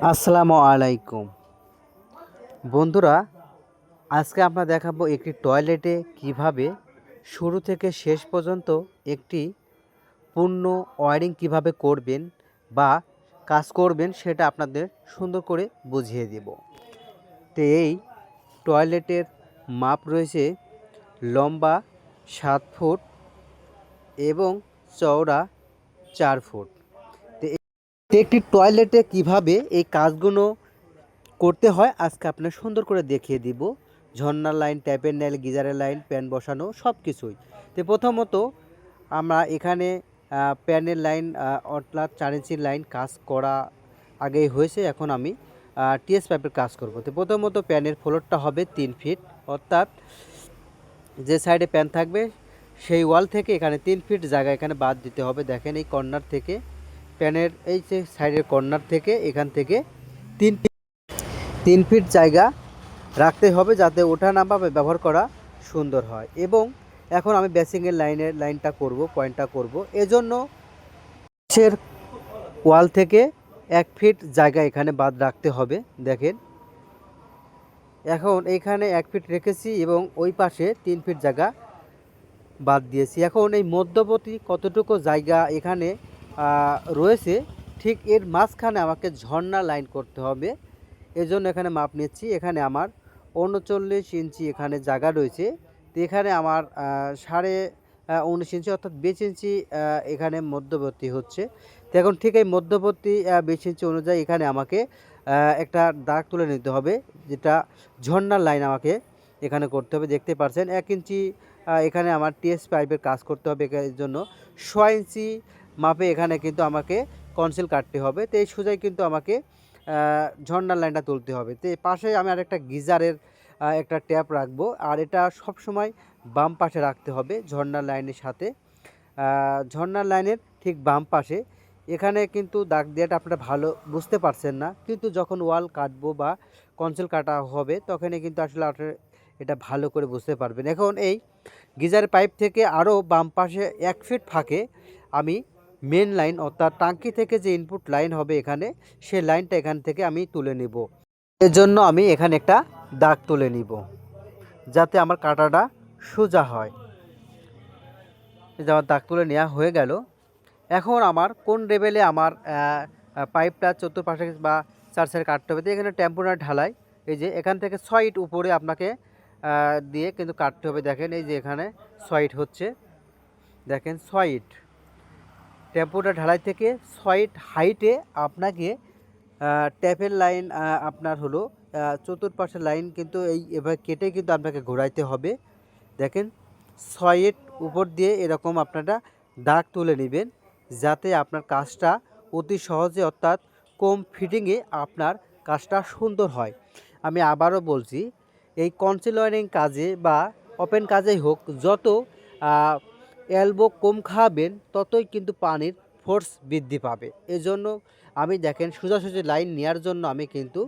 আসসালামু আলাইকুম। বন্ধুরা, আজকে আমরা দেখাবো একটি টয়লেটে কীভাবে শুরু থেকে শেষ পর্যন্ত একটি পূর্ণ ওয়ারিং কীভাবে করবেন বা কাজ করবেন সেটা আপনাদের সুন্দর করে বুঝিয়ে দেব। তো এই টয়লেটের মাপ রয়েছে লম্বা সাত ফুট এবং চওড়া চার ফুট। একটি টয়লেটে কীভাবে এই কাজগুলো করতে হয়, আজকে আপনার সুন্দর করে দেখিয়ে দিব। ঝর্ণার লাইন ট্যাপের লাইন গিজারের লাইন প্যান বসানো সব কিছুই তো প্রথমত আমরা এখানে প্যানের লাইন অর্থাৎ চার ইঞ্চির লাইন কাজ করা আগেই হয়েছে, এখন আমি টিএস পাইপের কাজ করব। তো প্রথমত প্যানের ফ্লোরটা হবে তিন ফিট অর্থাৎ যে সাইডে প্যান থাকবে, সেই ওয়াল থেকে এখানে তিন ফিট জায়গা এখানে বাদ দিতে হবে। দেখেন এই কর্নার থেকে প্যানের এই যে সাইডের কর্নার থেকে এখান থেকে তিন ফিট তিন ফিট জায়গা রাখতে হবে যাতে ওঠা নামা ব্যবহার করা সুন্দর হয়। এবং এখন আমি বেসিংয়ের লাইনের লাইনটা করব পয়েন্টটা করব। এজন্য নিচের ওয়াল থেকে এক ফিট জায়গা এখানে বাদ রাখতে হবে, দেখেন। এখন এইখানে এক ফিট রেখেছি এবং ওই পাশে তিন ফিট জায়গা বাদ দিয়েছি। এখন এই মধ্যবর্তী কতটুকু জায়গা এখানে রয়েছে, ঠিক এর মাঝখানে আমাকে ঝর্ণা লাইন করতে হবে। এজন্য এখানে মাপ নিচ্ছি, এখানে আমার উনচল্লিশ ইঞ্চি এখানে জায়গা রয়েছে। তো এখানে আমার সাড়ে উনিশ ইঞ্চি অর্থাৎ বিশ ইঞ্চি এখানে মধ্যবর্তী হচ্ছে। তো এখন ঠিক এই মধ্যবর্তী বিশ ইঞ্চি অনুযায়ী এখানে আমাকে একটা দাগ তুলে নিতে হবে, যেটা ঝর্ণার লাইন আমাকে এখানে করতে হবে। দেখতে পাচ্ছেন, এক ইঞ্চি এখানে আমার টিএস পাইপের কাজ করতে হবে এর জন্য। ছয় ইঞ্চি মাপে এখানে কিন্তু আমাকে কনসিল কাটতে হবে। তো এই সোজাই কিন্তু আমাকে আহ, ঝর্ণার লাইনটা তুলতে হবে। তো পাশে আমি আরেকটা গিজারের একটা ট্যাপ রাখব। আর এটা সব সময় বাম পাশে রাখতে হবে ঝর্ণার লাইনের সাথে। আহ, ঝর্ণার লাইনের ঠিক বাম পাশে। এখানে কিন্তু দাগ দেওয়াটা আপনারা ভালো বুঝতে পারছেন না। কিন্তু যখন ওয়াল কাটবো বা কনসিল কাটা হবে তখনই কিন্তু আসলে আপনার এটা ভালো করে বুঝতে পারবেন। এখন এই গিজার পাইপ থেকে আরও বাম পাশে এক ফিট ফাঁকে আমি মেন লাইন অর্থাৎ টাঙ্কি থেকে যে ইনপুট লাইন হবে এখানে, সে লাইনটা এখান থেকে আমি তুলে নিব। এর জন্য আমি এখানে একটা দাগ তুলে নিব, যাতে আমার কাটাটা সোজা হয়। যে আমার দাগ তুলে নেওয়া হয়ে গেল। এখন আমার কোন লেভেলে আমার পাইপটা চতুর্পাশে বা চার সাইড কাটতে হবে, এখানে টেম্পোরারি ঢালাই। এই যে এখান থেকে ছয় ইট উপরে আপনাকে দিয়ে কিন্তু কাটতে হবে। দেখেন এই যে এখানে ছয় ইট হচ্ছে। দেখেন ছয় ইট। টেম্পোটা ঢালাই থেকে ছয় ইট হাইটে আপনাকে ট্যাপের লাইন আপনার হলো চতুর্পাশের লাইন কিন্তু এই এভাবে কেটে কিন্তু আপনাকে ঘোরাইতে হবে। দেখেন ছয় ইট উপর দিয়ে এরকম আপনারা দাগ তুলে নেবেন, যাতে আপনার কাজটা অতি সহজে অর্থাৎ কম ফিটিংয়ে আপনার কাজটা সুন্দর হয়। আমি আবারও বলছি, এই কনসিল ওয়ারিং কাজে বা ওপেন কাজেই হোক, যত এলবো কম খাবেন, ততই কিন্তু পানির ফোর্স বৃদ্ধি পাবে। এজন্য আমি দেখেন সোজাসুজি লাইন নেওয়ার জন্য আমি কিন্তু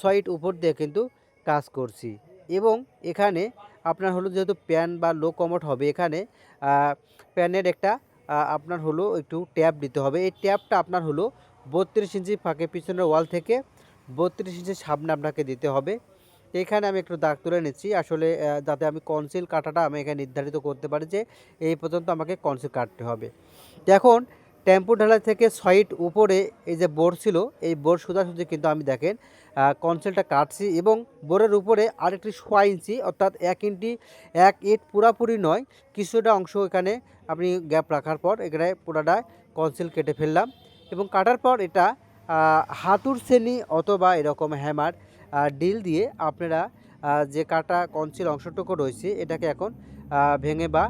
ছয়ট উপর দিয়ে কিন্তু কাজ করছি। এবং এখানে আপনার হলো যেহেতু প্যান বা লো কমট হবে, এখানে প্যানের একটা আপনার হলো একটু ট্যাপ দিতে হবে। এই ট্যাপটা আপনার হলো বত্রিশ ইঞ্চি ফাঁকে পিছনের ওয়াল থেকে বত্রিশ ইঞ্চি সামনে আপনাকে দিতে হবে। এখানে আমি একটু দাগ তুলে নিচ্ছি। আসলে যাতে আমি কনসিল কাটাটা আমি এখানে নির্ধারিত করতে পারি যে এই পর্যন্ত আমাকে কনসিল কাটতে হবে। এখন টেম্পো ঢালাই থেকে সাইড উপরে এই যে বোর্ড ছিল, এই বোর্ড সোজাসুজি কিন্তু আমি দেখেন কনসেলটা কাটছি এবং বোরের উপরে আরেকটি সোয়া ইঞ্চি, অর্থাৎ এক ইঞ্চি, এক ইট পুরাপুরি নয়, কিছুটা অংশ এখানে আপনি গ্যাপ রাখার পর এখানে পুরাটা কনসিল কেটে ফেললাম এবং কাটার পর এটা হাতুর শ্রেণি অথবা এরকম হ্যামার ডিল দিয়ে আপনারা যে কাটা কঞ্চির অংশটুকু রয়েছে, এটাকে এখন ভেঙে বা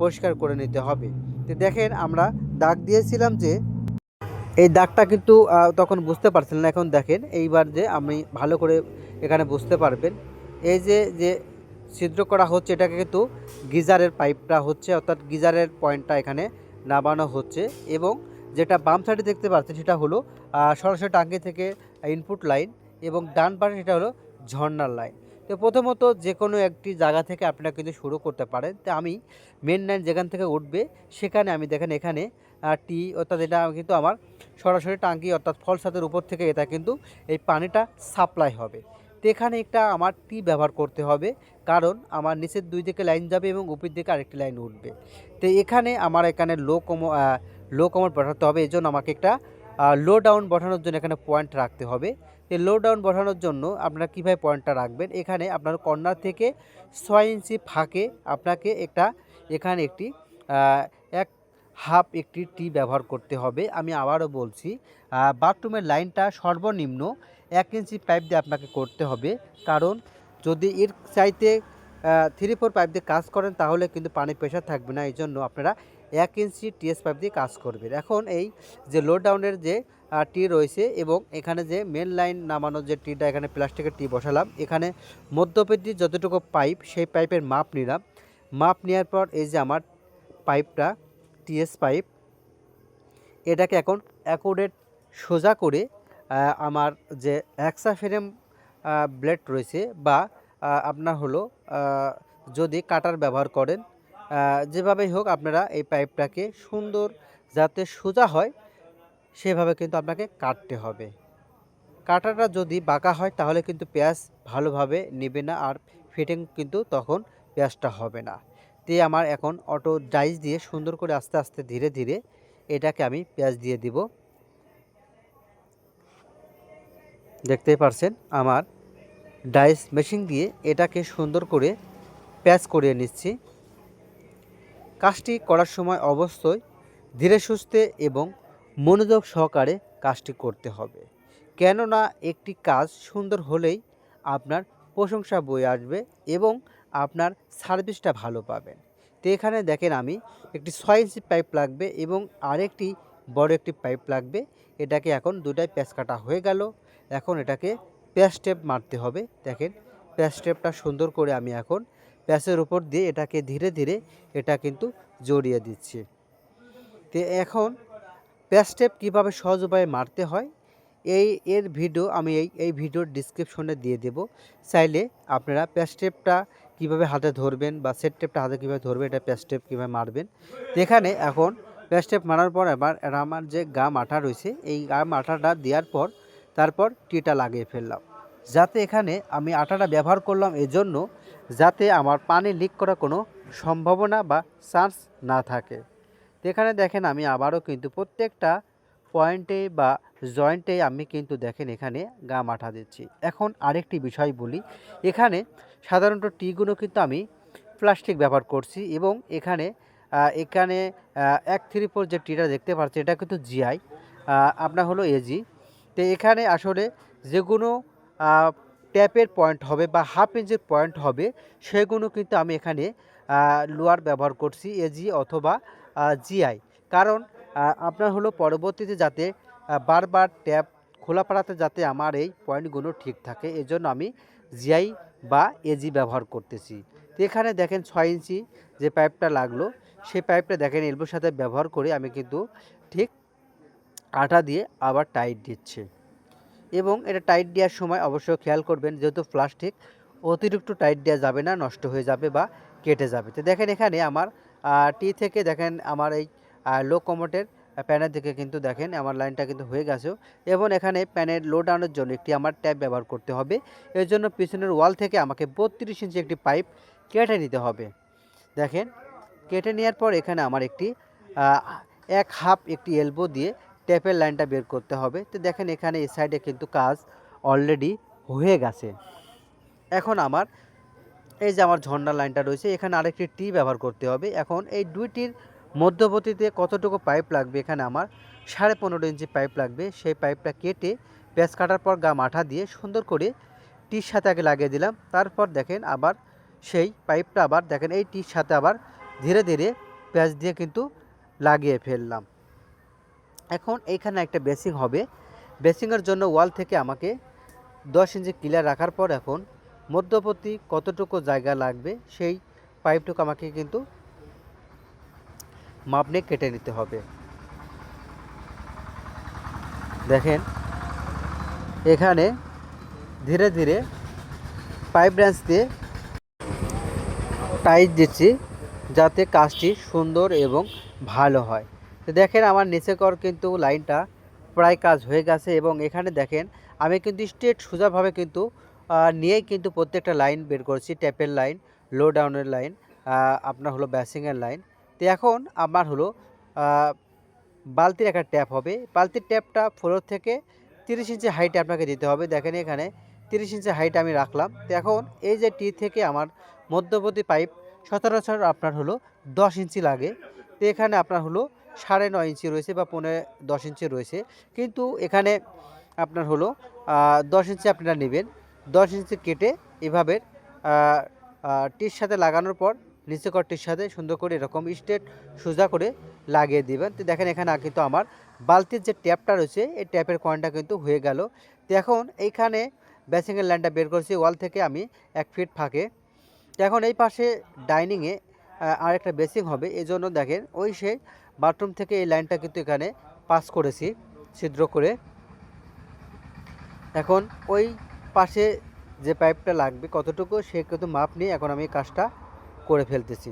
পরিষ্কার করে নিতে হবে। তো দেখেন, আমরা দাগ দিয়েছিলাম যে, এই দাগটা কিন্তু তখন বুঝতে পারছিলেন না। এখন দেখেন, এইবার যে আমি ভালো করে এখানে বুঝতে পারবেন। এই যে যে ছিদ্র করা হচ্ছে, এটাকে কিন্তু গিজারের পাইপটা হচ্ছে, অর্থাৎ গিজারের পয়েন্টটা এখানে নামানো হচ্ছে এবং যেটা বাম সাইডে দেখতে পাচ্ছেন, সেটা হলো সরাসরি টাঙ্কি থেকে ইনপুট লাইন এবং ডান পাশে সেটা হলো ঝর্নার লাইন তো প্রথমত যে কোনো একটি জায়গা থেকে আপনারা কিন্তু শুরু করতে পারেন। তো আমি মেন লাইন যেখান থেকে উঠবে, সেখানে আমি দেখেন এখানে টি অর্থাৎ এটা কিন্তু আমার সরাসরি টাঙ্কি অর্থাৎ ফল ছাদের উপর থেকে এটা কিন্তু এই পানিটা সাপ্লাই হবে। তো এখানে একটা আমার টি ব্যবহার করতে হবে, কারণ আমার নিচের দুই দিকে লাইন যাবে এবং উপর দিকে আরেকটি লাইন উঠবে। তো এখানে আমার এখানে লো কম লো কমোড বসাতে হবে এই জন্য আমাকে একটা লো ডাউন বসানোর জন্য এখানে পয়েন্ট রাখতে হবে। তো লো ডাউন বসানোর জন্য আপনারা কীভাবে পয়েন্টটা রাখবেন? এখানে আপনার কর্নার থেকে ছয় ইঞ্চি ফাঁকে আপনাকে একটা, এখানে একটি এক হাফ একটি টি ব্যবহার করতে হবে। আমি আবারও বলছি বাথরুমের লাইনটা সর্বনিম্ন এক ইঞ্চি পাইপ দিয়ে আপনাকে করতে হবে। কারণ যদি এর চাইতে থ্রি ফোর পাইপ দিয়ে কাজ করেন তাহলে কিন্তু পানি প্রেশার থাকবে না। এই জন্য আপনারা এক ইঞ্চি টিএস পাইপ দিয়ে কাজ করবেন এখন এই যে লো ডাউনের যে টি রয়েছে এবং এখানে যে মেন লাইন নামানোর যে টিটা এখানে প্লাস্টিকের টি বসালাম। এখানে মধ্যপেটি যতটুকু পাইপ সেই পাইপের মাপ নিলাম। মাপ নেওয়ার পর এই যে আমার পাইপটা টিএস পাইপ এটাকে এখন অ্যাকোডেট সোজা করে আমার যে অ্যাক্সা ফ্রেম ব্লেড রয়েছে বা আপনার হলো যদি কাটার ব্যবহার করেন যেভাবেই হোক আপনারা এই পাইপটাকে সুন্দর যাতে সোজা হয়, সেভাবে কিন্তু আপনাকে কাটতে হবে। কাটাটা যদি বাঁকা হয়, তাহলে কিন্তু পেঁয়াজ ভালোভাবে নেবে না আর ফিটিং কিন্তু তখন পেঁয়াজটা হবে না। তে আমার এখন অটো ডাইস দিয়ে সুন্দর করে আস্তে আস্তে ধীরে ধীরে এটাকে আমি পেঁয়াজ দিয়ে দিব। দেখতেই পারছেন, আমার ডাইস মেশিন দিয়ে এটাকে সুন্দর করে প্যাচ করিয়ে নিচ্ছি। কাজটি করার সময় অবশ্যই ধীরে সুস্থে এবং মনোযোগ সহকারে কাজটি করতে হবে। কেননা একটি কাজ সুন্দর হলেই আপনার প্রশংসা বয়ে আসবে এবং আপনার সার্ভিসটা ভালো পাবেন। তো এখানে দেখেন আমি একটি ছয় ইঞ্চি পাইপ লাগবে এবং আরেকটি বড় একটি পাইপ লাগবে। এটাকে এখন দুটাই প্যাঁচ কাটা হয়ে গেল। এখন এটাকে প্যাচ স্টেপ মারতে হবে। দেখেন, প্যাচ স্টেপটা সুন্দর করে আমি এখন প্যাচের উপর দিয়ে এটাকে ধীরে ধীরে এটা কিন্তু জড়িয়ে দিচ্ছি। তো এখন প্যাচ টেপ কীভাবে সহজ উপায়ে মারতে হয়, এই এর ভিডিও আমি এই এই ভিডিওর ডিসক্রিপশনে দিয়ে দেব। চাইলে আপনারা প্যাচ টেপটা কীভাবে হাতে ধরবেন বা সেট টেপটা হাতে কীভাবে ধরবেন, এটা প্যাচ টেপ কীভাবে মারবেন। এখানে এখন প্যাচ টেপ মারার পর এর আমার যে গাম আঠা রয়েছে, এই গাম আঠাটা দেওয়ার পর তারপর টিটা লাগিয়ে ফেললাম। যাতে এখানে আমি আটাটা ব্যবহার করলাম, এজন্য যাতে আমার পানি লিক করার কোনো সম্ভাবনা বা চান্স না থাকে। এখানে দেখেন আমি আবারও কিন্তু প্রত্যেকটা পয়েন্টে বা জয়েন্টে আমি কিন্তু দেখেন এখানে গা মাঠা দিচ্ছি। এখন আরেকটি বিষয় বলি, এখানে সাধারণত টিগুলো কিন্তু আমি প্লাস্টিক ব্যবহার করছি এবং এখানে এখানে এক থ্রি ফোর যে টিটা দেখতে পাচ্ছি এটা কিন্তু জিআই আপনার হলো এজি তো এখানে আসলে যেগুলো ট্যাপের পয়েন্ট হবে বা হাফ ইঞ্চের পয়েন্ট হবে, সেগুলো কিন্তু আমি এখানে লোয়ার ব্যবহার করছি এজি অথবা জিআই কারণ আপনার হলো পরবর্তীতে যাতে বারবার ট্যাপ খোলা পাড়াতে যাতে আমার এই পয়েন্টগুলো ঠিক থাকে, এজন্য আমি জিআই বা এজি ব্যবহার করতেছি। তো এখানে দেখেন ছয় ইঞ্চি যে পাইপটা লাগল, সেই পাইপটা দেখেন এলবোর সাথে ব্যবহার করে আমি কিন্তু ঠিক আটা দিয়ে আবার টাইট দিচ্ছি। এবং এটা টাইট দেওয়ার সময় অবশ্যই খেয়াল করবেন, যেহেতু প্লাস্টিক অতিরিক্ত টাইট দেওয়া যাবে না, নষ্ট হয়ে যাবে বা কেটে যাবে। তো দেখেন এখানে আমার টি থেকে দেখেন আমার এই লো কমোটের প্যানের দিকে কিন্তু দেখেন আমার লাইনটা কিন্তু হয়ে গেছে এবং এখানে প্যানের লো ডাউনের জন্য একটি আমার ট্যাপ ব্যবহার করতে হবে। এর জন্য পিছনের ওয়াল থেকে আমাকে বত্রিশ ইঞ্চি একটি পাইপ কেটে নিতে হবে। দেখেন, কেটে নেওয়ার পর এখানে আমার একটি এক হাফ একটি এলবো দিয়ে ট্যাপের লাইনটা বের করতে হবে। তো দেখেন এখানে এই সাইডে কিন্তু কাজ অলরেডি হয়ে গেছে। এখন আমার এই যে আমার ঝর্ণা লাইনটা রয়েছে, এখানে আরেকটি টি ব্যবহার করতে হবে। এখন এই দুইটির মধ্যবর্তীতে কতটুকু পাইপ লাগবে? এখানে আমার সাড়ে পনেরো ইঞ্চি পাইপ লাগবে। সেই পাইপটা কেটে প্যাঁচ কাটার পর গা মাঠা দিয়ে সুন্দর করে টির সাথে আগে লাগিয়ে দিলাম। তারপর দেখেন আবার সেই পাইপটা আবার, দেখেন এই টির সাথে আবার ধীরে ধীরে প্যাঁচ দিয়ে কিন্তু লাগিয়ে ফেললাম। এখন এইখানে একটা বেসিং হবে। বেসিংয়ের জন্য ওয়াল থেকে আমাকে দশ ইঞ্চি ক্লিয়ার রাখার পর এখন মধ্যবর্তী কতটুকু জায়গা লাগবে সেই পাইপটুকু আমাকে কিন্তু মাপ নিয়ে কেটে নিতে হবে। দেখেন, এখানে ধীরে ধীরে পাইপ ব্রাঞ্চ দিয়ে টাইট দিচ্ছি যাতে কাজটি সুন্দর এবং ভালো হয়। দেখেন আমার নিচে কর কিন্তু লাইনটা প্রায় কাজ হয়ে গেছে এবং এখানে দেখেন আমি কিন্তু স্ট্রেট সোজাভাবে কিন্তু নিয়েই কিন্তু প্রত্যেকটা লাইন বের করছি, ট্যাপের লাইন লো ডাউনের লাইন আপনার হলো ব্যাসিংয়ের লাইন। তো এখন আমার হলো বালতির একটা ট্যাপ হবে। বালতির ট্যাপটা ফ্লোর থেকে তিরিশ ইঞ্চি হাইটে আপনাকে দিতে হবে। দেখেন এখানে তিরিশ ইঞ্চি হাইট আমি রাখলাম। তো এখন এই যে টি থেকে আমার মধ্যবর্তী পাইপ সচরাচর আপনার হলো দশ ইঞ্চি লাগে। তো এখানে আপনার হলো সাড়ে নয় ইঞ্চি রয়েছে বা পনেরো দশ ইঞ্চি রয়েছে। কিন্তু এখানে আপনার হলো দশ ইঞ্চি আপনারা নেবেন। দশ ইঞ্চি কেটে এভাবে টির সাথে লাগানোর পর নিচে করটির সাথে সুন্দর করে এরকম স্টেট সোজা করে লাগিয়ে দিবেন। তো দেখেন এখানে কিন্তু আমার বালতির যে ট্যাপটা রয়েছে, এই ট্যাপের কয়েনটা কিন্তু হয়ে গেল। তো এখন এইখানে বেসিংয়ের লাইনটা বের করছি, ওয়াল থেকে আমি এক ফিট ফাঁকে। এখন এই পাশে ডাইনিংয়ে আরেকটা বেসিং হবে। এই জন্য দেখেন, ওই সেই বাথরুম থেকে এই লাইনটা কিন্তু এখানে পাস করেছি, ছিদ্র করে। এখন ওই পাশে যে পাইপটা লাগবে কতটুকু, সে কিন্তু মাপ নিয়ে এখন আমি কাজটা করে ফেলতেছি।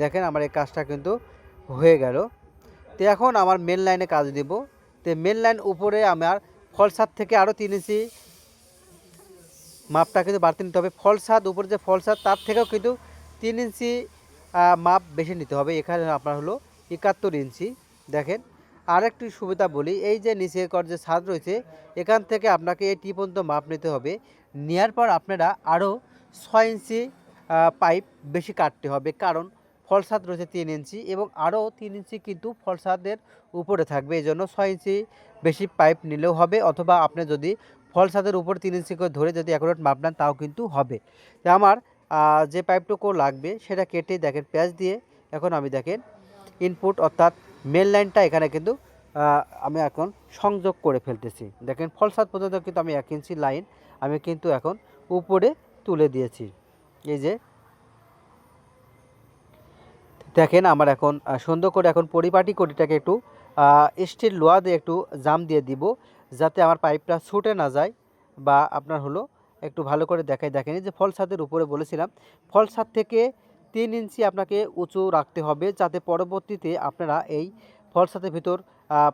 দেখেন আমার এই কাজটা কিন্তু হয়ে গেল। তো এখন আমার মেন লাইনে কাজ দিব। তো মেন লাইন উপরে আমার ফলসাদ থেকে আরও তিন ইঞ্চি মাপটা কিন্তু বাড়তে নিতে হবে। ফলসাদ উপরে যে ফলসাদ তার থেকেও কিন্তু তিন ইঞ্চি মাপ বেশি নিতে হবে। এখানে আপনার হলো একাত্তর ইঞ্চি। দেখেন আর একটি সুবিধা বলি, এই যে নিচে কর যে ছাদ রয়েছে, এখান থেকে আপনাকে এই টি পর্যন্ত মাপ নিতে হবে। নেওয়ার পর আপনারা আরও ছয় ইঞ্চি পাইপ বেশি কাটতে হবে। কারণ ফলসাদ রয়েছে তিন ইঞ্চি এবং আরও তিন ইঞ্চি কিন্তু ফলসাদের উপরে থাকবে। এই জন্য ছয় ইঞ্চি বেশি পাইপ নিলেও হবে, অথবা আপনি যদি ফলসাদের উপর তিন ইঞ্চি করে ধরে যদি অ্যাকুরেট মাপ নেন, তাও কিন্তু হবে। আমার যে পাইপটুকু লাগবে সেটা কেটে দেখেন পেঁয়াজ দিয়ে। এখন আমি দেখেন ইনপুট অর্থাৎ মেন লাইনটা এখানে কিন্তু আমি এখন সংযোগ করে ফেলতেছি। দেখেন ফলসাদ পর্যন্ত কিন্তু আমি এক ইঞ্চি লাইন আমি কিন্তু এখন উপরে তুলে দিয়েছি। এই যে দেখেন আমার এখন সুন্দর করে এখন পরিপাটি কটিটাকে একটু স্টিল লোয়া দিয়ে একটু জাম দিয়ে দিব, যাতে আমার পাইপটা ছুটে না যায় বা আপনার হলো একটু ভালো করে দেখাই, দেখেন যে ফল ছাদের উপরে বলেছিলাম, ফল ছাদ থেকে তিন ইঞ্চি আপনাকে উঁচু রাখতে হবে যাতে পরবর্তীতে আপনারা এই ফল ছাদের ভিতর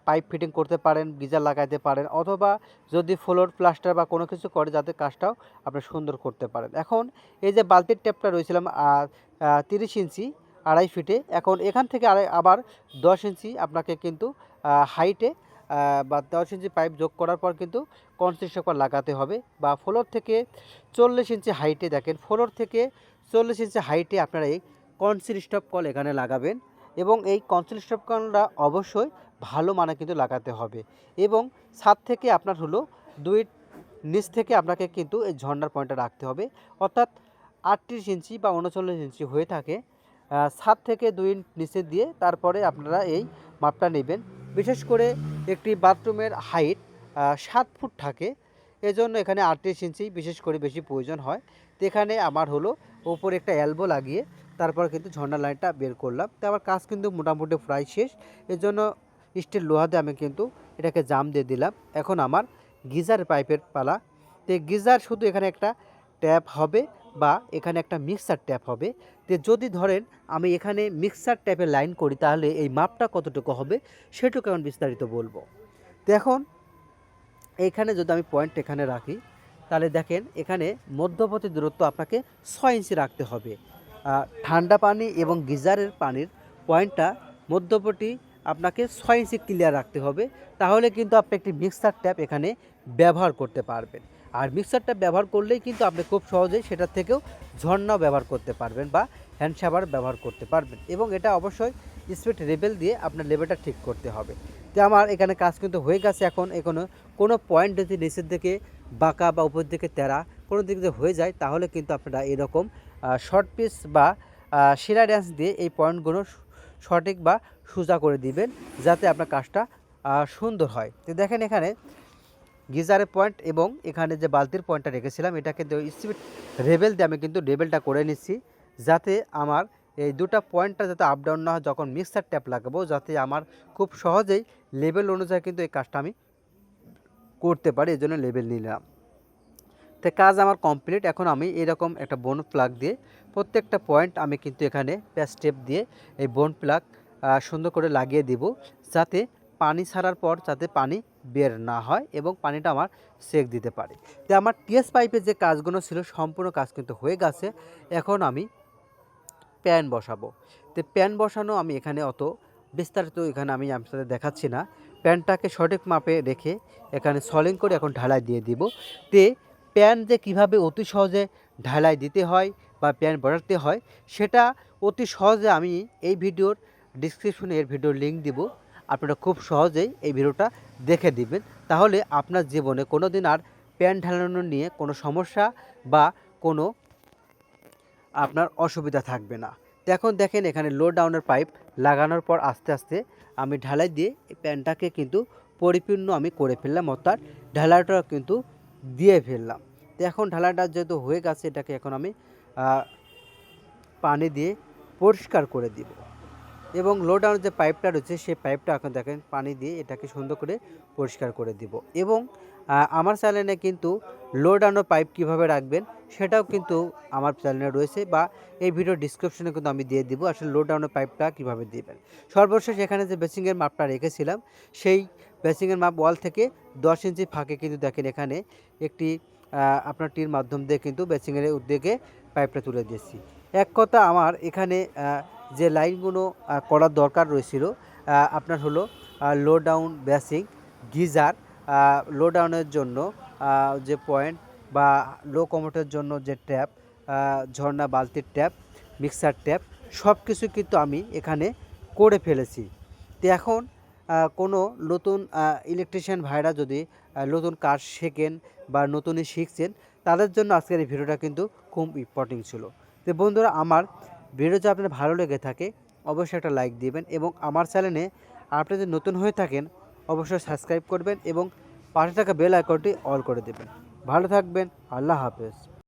পাইপ ফিটিং করতে পারেন, গিজার লাগাইতে পারেন অথবা যদি ফ্লোর প্লাস্টার বা কোনো কিছু করে যাতে কাজটাও আপনি সুন্দর করতে পারেন। এখন এই যে বালতির ট্যাপটা রয়েছিলাম তিরিশ ইঞ্চি আড়াই ফিটে, এখন এখান থেকে আবার দশ ইঞ্চি আপনাকে কিন্তু হাইটে বা দশ ইঞ্চি পাইপ যোগ করার পর কিন্তু কনস্ট্রাকশন লাগাতে হবে বা ফ্লোর থেকে চল্লিশ ইঞ্চি হাইটে দেখেন ফ্লোর থেকে চল্লিশ ইঞ্চি হাইটে আপনারা এই কনসিল স্টপ কল এখানে লাগাবেন এবং এই কনসিল স্টপ কলটা অবশ্যই ভালো মানে কিন্তু লাগাতে হবে এবং ছাদ থেকে আপনার হলো দুই নিচ থেকে আপনাকে কিন্তু এই ঝর্ণার পয়েন্টটা রাখতে হবে। অর্থাৎ আটত্রিশ ইঞ্চি বা উনচল্লিশ ইঞ্চি হয়ে থাকে ছাদ থেকে দুই ইঞ্চ নিচে দিয়ে তারপরে আপনারা এই মাপটা নেবেন। বিশেষ করে একটি বাথরুমের হাইট সাত ফুট থাকে। এজন্য এখানে আটত্রিশ ইঞ্চি বিশেষ করে বেশি প্রয়োজন হয়। তো এখানে আমার হলো ওপরে একটা অ্যালবো লাগিয়ে তারপর কিন্তু ঝর্ণা লাইনটা বের করলাম। তো আমার কাজ কিন্তু মোটামুটি প্রায় শেষ। এজন্য স্টিল লোহা দিয়ে আমি কিন্তু এটাকে জাম দিয়ে দিলাম। এখন আমার গিজার পাইপের পালা। তো গিজার শুধু এখানে একটা ট্যাপ হবে। বা এখানে একটা মিক্সার ট্যাপ হবে। তো যদি ধরেন আমি এখানে মিক্সার ট্যাপে লাইন করি, তাহলে এই মাপটা কতটুকু হবে সেটুকু আমি বিস্তারিত বলব। তো এখন এইখানে যদি আমি পয়েন্ট এখানে রাখি, তাহলে দেখেন এখানে মধ্যবর্তী দূরত্ব আপনাকে ছয় ইঞ্চি রাখতে হবে। ঠান্ডা পানি এবং গিজারের পানির পয়েন্টটা মধ্যবর্তী আপনাকে ছয় ইঞ্চি ক্লিয়ার রাখতে হবে। তাহলে কিন্তু আপনি একটি মিক্সার ট্যাপ এখানে ব্যবহার করতে পারবেন। আর মিক্সারটা ব্যবহার করলেই কিন্তু আপনি খুব সহজেই সেটার থেকেও ঝর্ণাও ব্যবহার করতে পারবেন বা হ্যান্ড শাওয়ার ব্যবহার করতে পারবেন এবং এটা অবশ্যই স্পিড লেভেল দিয়ে আপনার লেভেলটা ঠিক করতে হবে। তো আমার এখানে কাজ কিন্তু হয়ে গেছে এখন, এখনও কোনো পয়েন্ট যদি নিচের দিকে বাঁকা বা উপর দিকে তেরা কোনো দিক হয়ে যায়, তাহলে কিন্তু আপনারা এরকম শর্ট পিস বা শিরা ড্যান্স দিয়ে এই পয়েন্টগুলো সঠিক বা সোজা করে দিবেন, যাতে আপনার কাজটা সুন্দর হয়। তো দেখেন এখানে গিজারের পয়েন্ট এবং এখানে যে বালতির পয়েন্টটা রেখেছিলাম, এটা কিন্তু স্পিড রেবেল দিয়ে আমি কিন্তু রেবেলটা করে নিচ্ছি, যাতে আমার এই দুটো পয়েন্টটা যাতে আপ ডাউন না হয়, যখন মিক্সার ট্যাপ লাগাবো, যাতে আমার খুব সহজেই লেভেল অনুযায়ী কিন্তু এই কাজটা আমি করতে পারি, এই জন্য লেভেল নিলাম। তো কাজ আমার কমপ্লিট এখন আমি এরকম একটা বোন প্লাগ দিয়ে প্রত্যেকটা পয়েন্ট আমি কিন্তু এখানে প্যাচ টেপ দিয়ে এই বোন প্লাগ সুন্দর করে লাগিয়ে দিব, যাতে পানি ছাড়ার পর যাতে পানি বের না হয় এবং পানিটা আমার সেক দিতে পারে। তো আমার টিএস পাইপের যে কাজগুলো ছিল, সম্পূর্ণ কাজ কিন্তু হয়ে গেছে। এখন আমি প্যান বসাবো। তো প্যান বসানো আমি এখানে অত বিস্তারিত এখানে আমি আপনাদের দেখাচ্ছি না। প্যানটাকে সঠিক মাপে রেখে এখানে সলিং করে এখন ঢালাই দিয়ে দিব। তে প্যান যে কীভাবে অতি সহজে ঢালাই দিতে হয় বা প্যান বসাতে হয়, সেটা অতি সহজে আমি এই ভিডিওর ডিসক্রিপশনে এর ভিডিওর লিঙ্ক দিব। আপনারা খুব সহজেই এই ভিডিওটা দেখে দিবেন। তাহলে আপনার জীবনে কোনো দিন আর প্যান ঢালানো নিয়ে কোনো সমস্যা বা কোনো আপনার অসুবিধা থাকবে না। তো এখন দেখেন এখানে লো ডাউনের পাইপ লাগানোর পর আস্তে আস্তে আমি ঢালাই দিয়ে এই প্যানটাকে কিন্তু পরিপূর্ণ আমি করে ফেললাম, অর্থাৎ ঢালাইটা কিন্তু দিয়ে ফেললাম। তো এখন ঢালাইটা যেহেতু হয়ে গেছে, এটাকে এখন আমি পানি দিয়ে পরিষ্কার করে দিব। এবং লো ডাউনের যে পাইপটা রয়েছে, সেই পাইপটা এখন দেখেন পানি দিয়ে এটাকে সুন্দর করে পরিষ্কার করে দিব। এবং আমার চ্যানেলে কিন্তু লো ডাউনের পাইপ কীভাবে রাখবেন, সেটাও কিন্তু আমার চ্যানেলে রয়েছে বা এই ভিডিও ডিসক্রিপশনে কিন্তু আমি দিয়ে দিব আসলে লো ডাউনের পাইপটা কীভাবে দিবেন। সর্বশেষ এখানে যে বেসিংয়ের মাপটা রেখেছিলাম, সেই বেসিংয়ের মাপ ওয়াল থেকে দশ ইঞ্চি ফাঁকে কিন্তু দেখেন এখানে একটি আপনার টির মাধ্যম দিয়ে কিন্তু বেসিংয়ের উদ্যোগে পাইপটা তুলে দিয়েছি। এক কথা আমার এখানে যে লাইনগুলো করার দরকার রয়েছিল আপনার হলো low down basin geyser low ডাউনের জন্য যে পয়েন্ট বা লো কমোটের জন্য যে ট্যাপ ঝর্ণা বালতির ট্যাপ মিক্সার ট্যাপ সব কিছু কিন্তু আমি এখানে করে ফেলেছি। তো এখন কোনো নতুন ইলেকট্রিশিয়ান ভাইরা যদি নতুন কাজ শেখেন বা নতুনই শিখছেন, তাদের জন্য আজকের এই ভিডিওটা কিন্তু খুব ইম্পর্টেন্ট ছিল। তো বন্ধুরা, আমার ভিডিও যদি আপনার ভালো লেগে থাকে, অবশ্যই একটা লাইক দিবেন এবং আমার চ্যানেলে আপনি যদি নতুন হয়ে থাকেন, অবশ্যই সাবস্ক্রাইব করবেন এবং পাশে থাকা বেল আইকনটি অল করে দেবেন। ভালো থাকবেন, আল্লাহ হাফেজ।